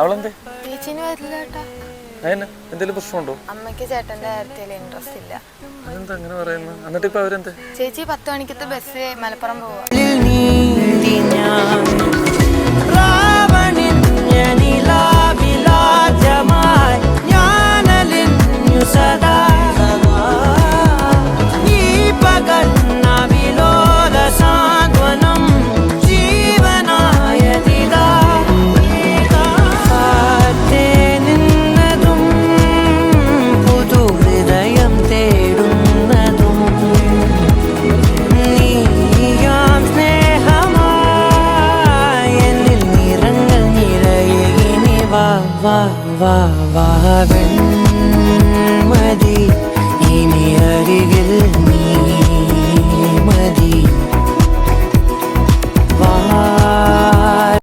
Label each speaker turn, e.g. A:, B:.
A: അവളെന്തേ?
B: ചേച്ചിന് വരില്ല ചേട്ടാ.
A: അതിന് എന്തെങ്കിലും പ്രശ്നമുണ്ടോ?
B: അമ്മയ്ക്ക് ചേട്ടന്റെ കാര്യത്തിൽ ഇൻട്രസ്റ്റ് ഇല്ല.
A: അതെന്താ അങ്ങനെ പറയുന്നത് എന്നിട്ട് ഇപ്പൊ അവരെന്തേ?
B: ചേച്ചി പത്ത് മണിക്കത്തെ ബസ് മലപ്പുറം പോവാ.
C: வா வா வா வா வெண்மதி இனி அருகில் நீ